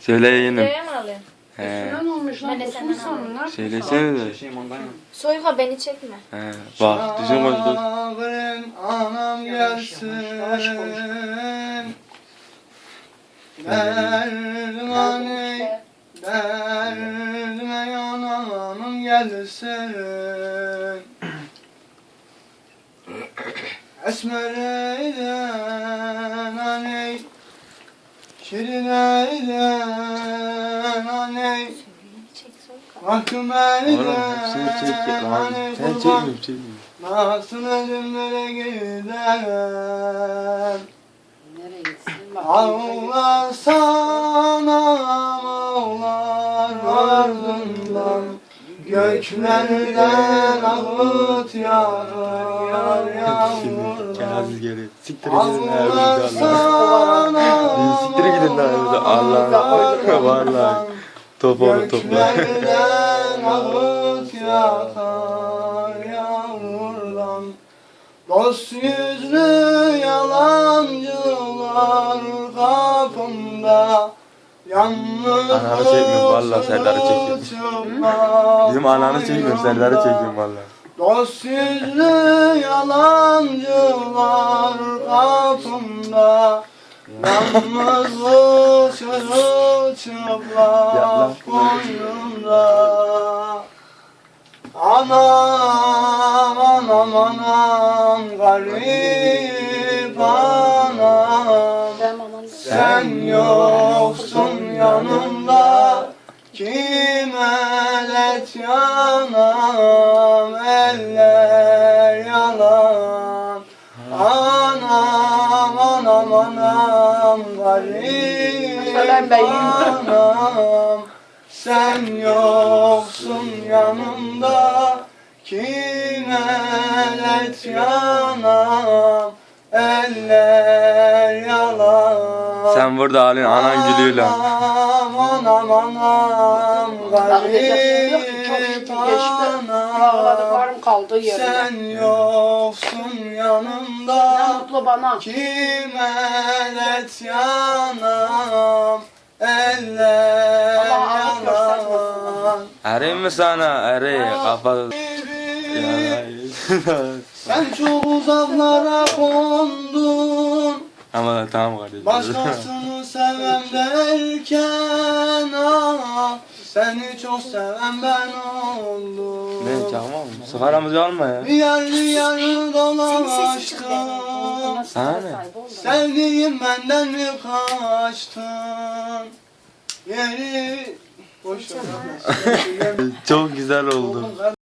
Söyle yeğenim. Videoya mı alıyorsun? He. Ne olmuş lan? Ben de Kusmuş? Söylesene de. Şey mandayım. Soyka beni çekme. He. Bak düşün koştu. Ağrım anam gelsin. Dermane, derdime yananım gelsin. Esmereyden aney, şirineyden aney, Beni çek Soyka. mahkum Lan aney kurban. Nasıl elimlere gider Nereye gitsin? Bak. Allah sana ağlar ardından Göklerden ağıt yağar yağmurlar Allah. sana Allah. Vallahi. Topu topla. Göklerden ağıt yağar yağmurdan Dost yüzlü yalancılar kapımda Yalnız Ananı çekmiyorum, vallahi Serdar'ı çekiyorum. Bizim ananı çekmiyorum Serdar'ı çekiyorum valla. Dost yüzlü yalancılar kapımda Yalnızlık çırılçıplak boynumda Anam anam anam garip anam. Sen yoksun yanımda Kime dert yanam? Eller yalan. Anam anam anam garip yiyeyim. anam Sen yoksun yanımda Kime yanam eller yalan Sen burada ağlıyorsun anan gülüyor lan. Anam anam anam. Çok garip şükür geçti. Ağladık anam varım kaldığı yerine. Sen yoksun Ne yanımda mutlu bana. Kime dert yanam Eller yalan Arayayım mı sana? Arayayım. Kafa... Sen çok uzaklara kondun Ama tamam kardeşim. Başkasını sevmem derken ah Seni çok seven ben oldum Ne çakma mı? Sigaramızı alma ya. Bir yer bir yer çıktı dolaştım Sana ne? Sevdiğim benden mi kaçtın Yeri Boş ver. Çok güzel oldu.